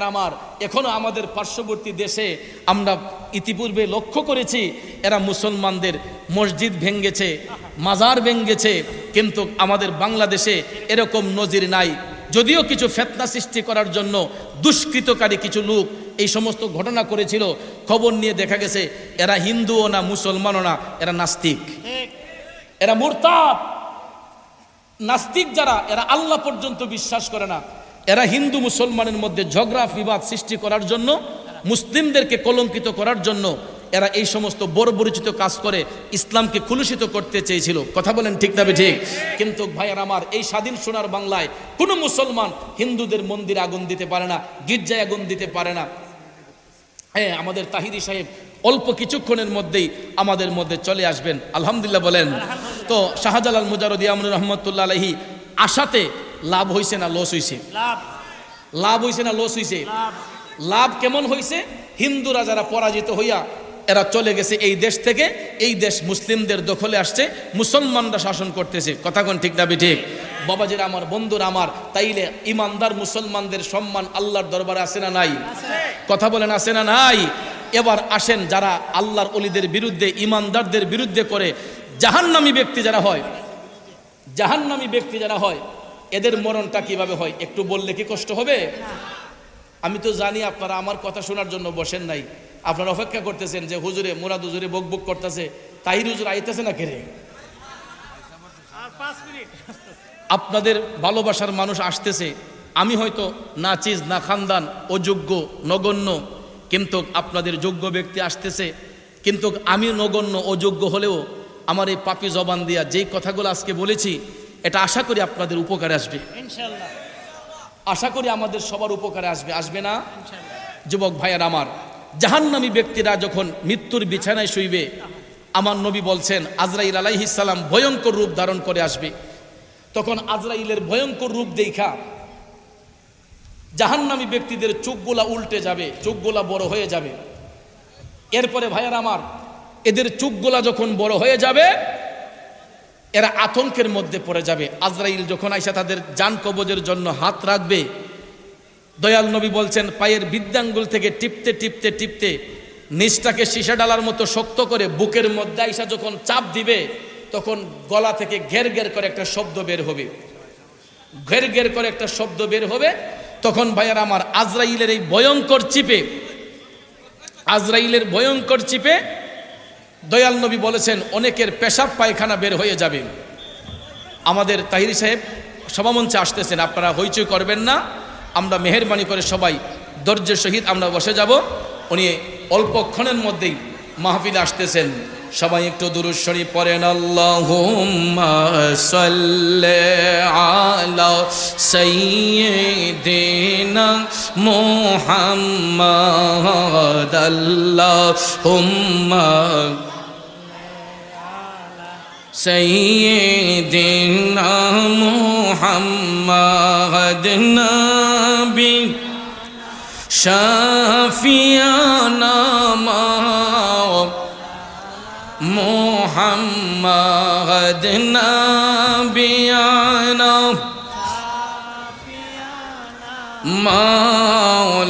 আমার এখনও আমাদের পার্শ্ববর্তী দেশে আমরা ইতিপূর্বে লক্ষ্য করেছি, এরা মুসলমানদের মসজিদ ভেঙ্গেছে, মাজার ভেঙ্গেছে, কিন্তু আমাদের বাংলাদেশে এরকম নজির নাই। যদিও কিছু ফেতনা সৃষ্টি করার জন্য দুষ্কৃতকারী কিছু লোক এই সমস্ত ঘটনা করেছিল, খবর নিয়ে দেখা গেছে এরা হিন্দুও না, মুসলমানও না, এরা নাস্তিক। এরা মুরতাদ। নাস্তিক যারা, এরা আল্লাহ পর্যন্ত বিশ্বাস করে না। এরা হিন্দু মুসলমানের মধ্যে ঝগড়া, বিবাদ সৃষ্টি করার জন্য, মুসলিমদেরকে কলঙ্কিত করার জন্য এরা এই সমস্ত বর্বরিচিত কাজ করে ইসলামকে কুলুষিত করতে চেয়েছিল। কথা বলেন ঠিক না ঠিক? কিন্তু ভাইয়ার আমার, এই স্বাধীন সোনার বাংলায় কোনো মুসলমান হিন্দুদের মন্দিরে আগুন দিতে পারে না, গির্জায় আগুন দিতে পারে না। হ্যাঁ আমাদের তাহিদি সাহেব অল্প কিছুক্ষণের মধ্যেই আমাদের মধ্যে চলে আসবেন। আলহামদুলিল্লাহ বলেন। তো শাহজালাল মুজারুদ্দি আমনুর রহমতুল্লাহ আলহি আশাতে লাভ হইছে না লস হইছে? লাভ। লাভ হইছে না লস হইছে? লাভ। লাভ কেমন হইছে? হিন্দুরা যারা পরাজিত হইয়া এরা চলে গেছে এই দেশ থেকে এই দেশ মুসলিমদের দখলে আসছে মুসলমানরা শাসন করতেছে। কথা কোন ঠিক না ঠিক বাবাজির আমার বন্ধুরা আমার তাইলে ইমানদার মুসলমানদের সম্মান আল্লাহর দরবারে আছে না নাই? কথা বলেন আছে না নাই? এবার আসেন যারা আল্লাহর অলিদের বিরুদ্ধে ইমানদারদের বিরুদ্ধে করে জাহান্নামী ব্যক্তি যারা হয় জাহান্নামী ব্যক্তি যারা হয় এদের মরণটা কীভাবে হয়? একটু বললে কি কষ্ট হবে? আমি তো জানি আপনারা আমার কথা শোনার জন্য বসেন নাই। আপনারা অপেক্ষা করতেছেন যে হুজুরে মুরাদ হুজুরে বক বক করতেছে। তাহির হুজুর আইতেছে না কেড়ে আর আপনাদের ভালোবাসার মানুষ আসতেছে। আমি হয়তো না চিজ না খানদান অযোগ্য নগণ্য কিন্তু আপনাদের যোগ্য ব্যক্তি আসতেছে। কিন্তু আমি নগণ্য অযোগ্য হলেও আমার এই পাপি জবান দিয়া যেই কথাগুলো আজকে বলেছি এটা আশা করি আপনাদের উপকারে আসবে। আশা করি আমাদের সবার উপকারে আসবে। আসবে না? যুবক ভাইয়ার আমার। জাহান্নামী ব্যক্তিরা যখন মৃত্যুর বিছানায় শুইবে আমার নবী বলছেন আজরাইল আলাইহিসাল্লাম ভয়ঙ্কর রূপ ধারণ করে আসবে। তখন আজরাইলের ভয়ঙ্কর রূপ দেখা জাহান্নামী ব্যক্তিদের চোখগুলা উল্টে যাবে চোখগুলা বড় হয়ে যাবে। এরপরে ভাইয়ার আমার এদের চোখগুলা যখন বড় হয়ে যাবে এরা আতঙ্কের মধ্যে পড়ে যাবে। আজরাইল যখন আইসা তাদের যান কবজের জন্য হাত রাখবে, দয়াল নবী বলছেন, পায়ের বিদ্যাঙ্গুল থেকে টিপতে টিপতে টিপতে নিচটাকে সীসা ডালার মতো শক্ত করে বুকের মধ্যে আইসা যখন চাপ দিবে, তখন গলা থেকে ঘের ঘের করে একটা শব্দ বের হবে। ঘের ঘের করে একটা শব্দ বের হবে, তখন ভাইয়ার আমার আজরাইলের এই ভয়ঙ্কর চিপে, আজরাইলের ভয়ঙ্কর চিপে দয়াল নবী বলেছেন, অনেকের পেশাব পায়খানা বের হয়ে যাবে। আমাদের তাহিরি সাহেব সভামঞ্চে আসতেছেন, আপনারা হইচই করবেন না। আমরা মেহরবানি করে সবাই ধৈর্যের সহিত আমরা বসে যাব। উনি অল্পক্ষণের মধ্যেই মাহফিলে আসতেছেন। সবাই একটু দুরুশ্বরী পড়েন, আল্লাহুম্মা সাল্লি আলা সাইয়্যিদিনা মুহাম্মাদ, আল্লাহুম্মা سيدنا محمد نبي. شافينا ما محمد نبينا. مولانا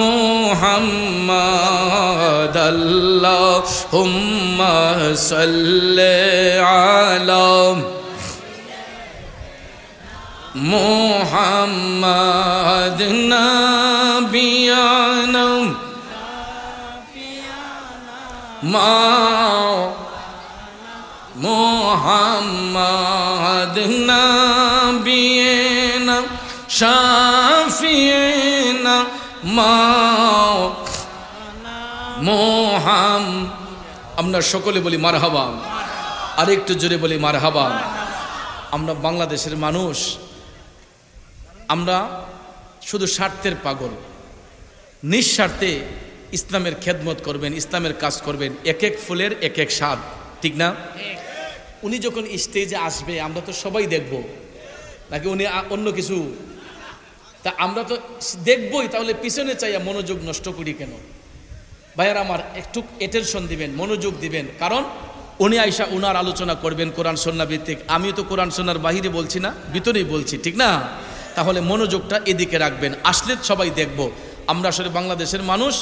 محمد اللهم صل على محمد نبينا ما محمد نبينا شافينا ما محمد আমরা সকলে বলি মারহাবা। আর একটু জোরে বলি মারহাবা। আমরা বাংলাদেশের মানুষ। আমরা শুধু স্বার্থের পাগল। নিঃস্বার্থে ইসলামের খেদমত করবেন, ইসলামের কাজ করবেন এক এক ফুলের এক এক স্বাদ। ঠিক না? উনি যখন স্টেজে আসবে, আমরা তো সবাই দেখব। নাকি উনি অন্য কিছু? তা আমরা তো দেখবই, তাহলে পিছনে চাইয়া মনোযোগ নষ্ট করি কেন? ভাইয়ার আমার একটু এটেনশন দিবেন, মনোযোগ দিবেন। কারণ উনি আইসা উনার আলোচনা করবেন কোরআন সন্না ভিত্তিক। আমিও তো কোরআন সন্ন্যার বাহিরে বলছি না, ভিতরেই বলছি, ঠিক না? তাহলে মনোযোগটা এদিকে রাখবেন, আসলে সবাই দেখব। আমরা আসলে বাংলাদেশের মানুষ,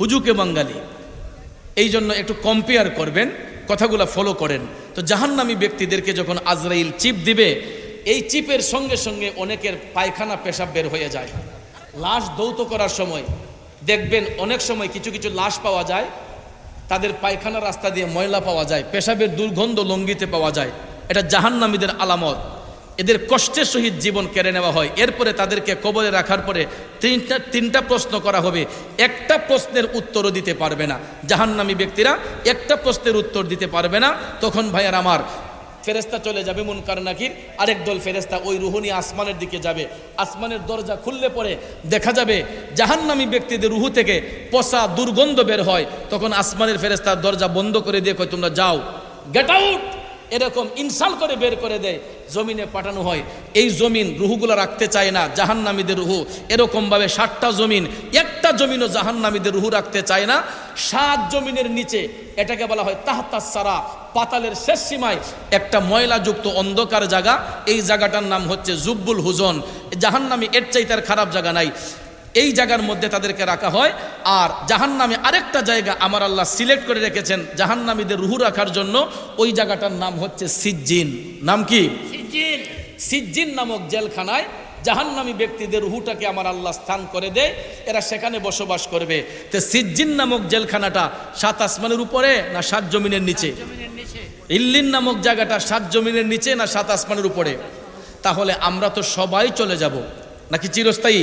হুজুকে বাঙালি। এই জন্য একটু কম্পেয়ার করবেন, কথাগুলো ফলো করেন। তো জাহান্নামী ব্যক্তিদেরকে যখন আজরাইল চিপ দিবে, এই চিপের সঙ্গে সঙ্গে অনেকের পায়খানা, পেশাব বের হয়ে যায়। লাশ দৌত করার সময় দেখবেন অনেক সময় কিছু কিছু লাশ পাওয়া যায়, তাদের পায়খানা রাস্তা দিয়ে ময়লা পাওয়া যায়, পেশাবের দুর্গন্ধ লঙ্গিতে পাওয়া যায়। এটা জাহান্নামীদের আলামত। এদের কষ্টের সহিত জীবন কেড়ে নেওয়া হয়। এরপরে তাদেরকে কবরে রাখার পরে তিনটা তিনটা প্রশ্ন করা হবে। একটা প্রশ্নের উত্তরও দিতে পারবে না। জাহান্নামী ব্যক্তিরা একটা প্রশ্নের উত্তর দিতে পারবে না। তখন ভাইয়ার আমার ফেরেস্তা চলে যাবে মুনকার নাকির। আরেক দল ফেরেস্তা ওই রুহুনি আসমানের দিকে যাবে। আসমানের দরজা খুললে পরে দেখা যাবে জাহান্নামী ব্যক্তিদের রুহু থেকে পচা দুর্গন্ধ বের হয়। তখন আসমানের ফেরেস্তার দরজা বন্ধ করে দিয়ে কয়, তোমরা যাও গেট আউট এরকম ইনসাল করে বের করে দেয়, জমিনে পাঠানো হয়। এই জমিন রুহুগুলো রাখতে চায় না, জাহান্নামীদের রুহু। এরকমভাবে ষাটটা জমিন, একটা জমিনও জাহান্নামীদের রুহু রাখতে চায় না। সাত জমিনের নিচে, এটাকে বলা হয় তাহতা সারা পাতালের শেষ সীমায় একটা ময়লাযুক্ত অন্ধকার জায়গা। এই জায়গাটার নাম হচ্ছে জুব্বুল হুজন। জাহান্নামী এর চাইতে আর খারাপ জায়গা নাই। এই জায়গার মধ্যে তাদেরকে রাখা হয়। আর জাহান্নামে আরেকটা জায়গা আমার আল্লাহ সিলেক্ট করে রেখেছেন জাহান্নামীদের রুহু রাখার জন্য। ওই জায়গাটার নাম হচ্ছে সিজ্জিন। নাম কি? সিজ্জিন। নামক জেলখানায় জাহান্নামী ব্যক্তিদের রুহুটাকে আমার আল্লাহ স্থান করে দেয়। এরা সেখানে বসবাস করবে। তো সিজ্জিন নামক জেলখানাটা সাত আসমানের উপরে না সাত জমিনের নিচে? জমিনের নিচে। ইল্লিন নামক জায়গাটা সাত জমিনের নিচে না সাত আসমানের উপরে? তাহলে আমরা তো সবাই চলে যাব। নাকি চিরস্থায়ী?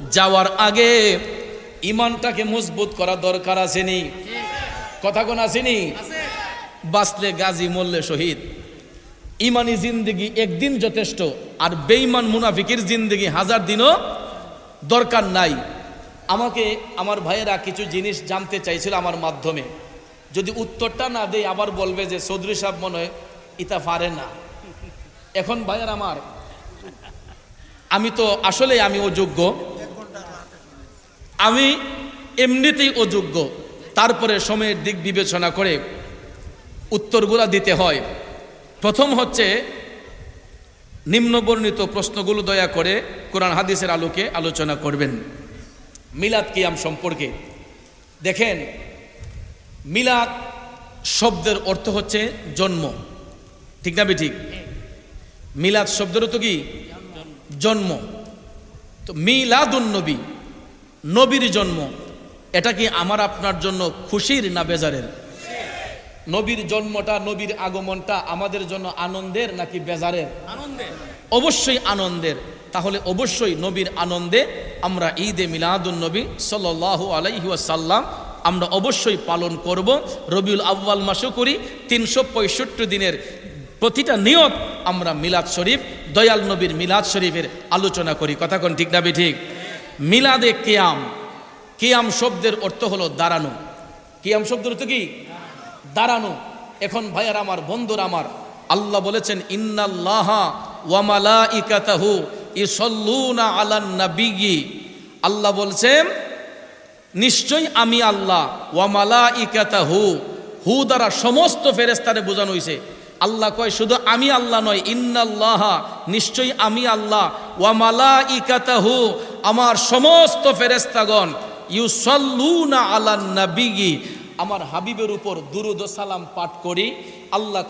যাওয়ার আগে ইমানটাকে মজবুত করা দরকার আসেনি। কথা কোন আসেনি? বাঁচলে গাজী, মরলে শহীদ। ইমানি জিন্দগি একদিন যথেষ্ট, আর বেঈমান মুনাফিকের জিন্দগি হাজার দিনও দরকার নাই। আমাকে, আমার ভাইয়েরা কিছু জিনিস জানতে চাইছিল আমার মাধ্যমে। যদি উত্তরটা না দেয়, আবার বলবে যে, চৌধুরী সাহেব মনে হয় ইতা পারে না। এখন ভাইয়ের আমার। আমি তো আসলে আমি অযোগ্য। আমি এমনিতেই অযোগ্য। তারপরে সময়ের দিক বিবেচনা করে উত্তরগুলো দিতে হয়। প্রথম হচ্ছে, নিম্নবর্ণিত প্রশ্নগুলো দয়া করে কোরআন হাদিসের আলোকে আলোচনা করবেন। মিলাদ কিয়াম সম্পর্কে। দেখেন, মিলাদ শব্দের অর্থ হচ্ছে জন্ম। ঠিক না ঠিক মিলাদ শব্দের অর্থ কি? জন্ম। তো মিলাদুন নবী। নবীর জন্ম এটা কি আমার আপনার জন্য খুশির না বেজারের? নবীর জন্মটা নবীর আগমনটা আমাদের জন্য আনন্দের নাকি বেজারের? আনন্দে অবশ্যই আনন্দের। তাহলে অবশ্যই নবীর আনন্দে আমরা ঈদে মিলাদুন নবী সাল্লাহ আলাইহি ওয়াসাল্লাম আমরা অবশ্যই পালন করব। রবিউল আউ্বাল মাসও করি তিনশো পঁয়ষট্টি দিনের প্রতিটা নিয়ত আমরা মিলাদ শরীফ দয়াল নবীর মিলাদ শরীফের আলোচনা করি। কথা কোন ঠিক না ঠিক? মিলাদে কেয়াম। কেয়াম শব্দের অর্থ হলো দাঁড়ানো। কেয়াম শব্দের অর্থ কি? দাঁড়ানো। এখন ভাইয়ার আমার, বন্ধুর আমার, আল্লাহ বলেছেন, ইন্নাল্লাহা ওয়ামালা ইকাতাহু আল্লাহ বলছেন, নিশ্চয়ই আমি আল্লাহ ওয়ামালা ইকাতাহু হু হু দ্বারা সমস্ত ফেরেস্তারে বোঝানো হয়েছে আল্লাহ কয়, শুধু আমি আল্লাহ নয়, ইন্নাল্লাহা, নিশ্চয়ই আমি আল্লাহ ওয়ামালা ইকাতাহু আমার সমস্ত ফেরেস্তাগণ ইউসল্লুনা আলান নাবিগি আমার হাবিবের উপর দুরুদ সালাম পাঠ করি। আল্লাহ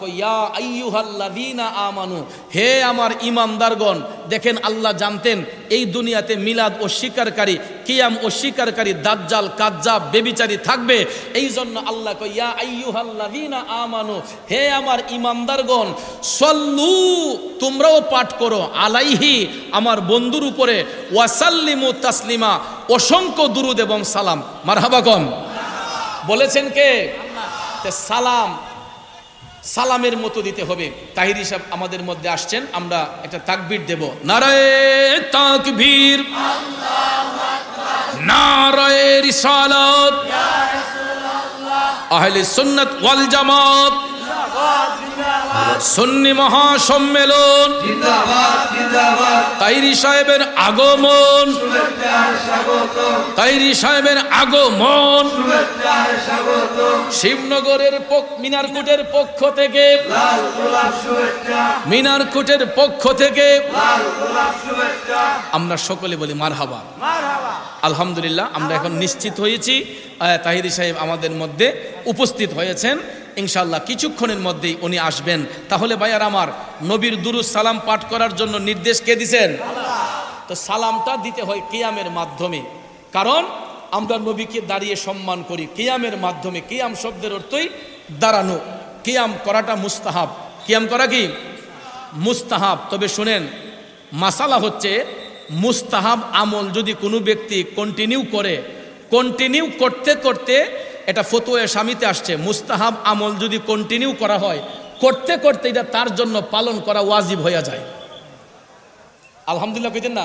আইয়ুহাল্লাযীনা আমানু, হে আমার ইমানদারগণ দেখেন আল্লাহ জানতেন এই দুনিয়াতে মিলাদ ও স্বীকারকারী, কিয়াম ও স্বীকারকারী দাজ্জাল, কাজ্জাব, বেবিচারী থাকবে। এই জন্য আল্লাহ কইয়া আইয়ুহাল্লাযীনা আমানু, হে আমার ইমানদারগণ সল্লু, তোমরাও পাঠ করো। আলাইহি, আমার বন্ধুর উপরে ওয়াসাল্লিমু তাসলিমা, অসংখ্য দুরুদ এবং সালাম। মারহাবা কম। বলেছেন কে? সালাম। সালামের মতো দিতে হবে। তাহির সাহেব আমাদের মধ্যে আসছেন আমরা একটা তাকবীর দেব। নারায়ে তাকবীর। নারায়ে রিসালাত। আহলে সুন্নাত ওয়াল জামাত। সুন্নি মহাসম্মেলন। তাইরি সাহেবের আগমন। তাইরি সাহেবের আগমন। শিবনগরের মিনারকুটের পক্ষ থেকে। মিনারকুটের পক্ষ থেকে। আমরা সকলে বলি মারহাবা। আলহামদুলিল্লাহ, আমরা এখন নিশ্চিত হয়েছি তাহিরি সাহেব আমাদের মধ্যে উপস্থিত হয়েছেন। ইনশাল্লাহ কিছুক্ষণের মধ্যেই উনি আসবেন। তাহলে ভাইয়ার আমার নবীর দুরুজ সালাম পাঠ করার জন্য নির্দেশ কে দিছেন? তো সালামটা দিতে হয় কেয়ামের মাধ্যমে। কারণ আমরা নবীকে দাঁড়িয়ে সম্মান করি। কেয়ামের মাধ্যমে কেয়াম শব্দের অর্থই দাঁড়ানো। কেয়াম করাটা মুস্তাহাব। কেয়াম করা কি? মুস্তাহাব। তবে শুনেন, মাসালা হচ্ছে মুস্তাহাব আমল যদি কোনো ব্যক্তি কন্টিনিউ করে। কন্টিনিউ করতে করতে এটা ফতুয়া স্বামীতে আসছে। মুস্তাহাব আমল যদি কন্টিনিউ করা হয়, করতে করতে এটা তার জন্য পালন করা ওয়াজিব হয়ে যায়। আলহামদুলিল্লাহ কইতেন না?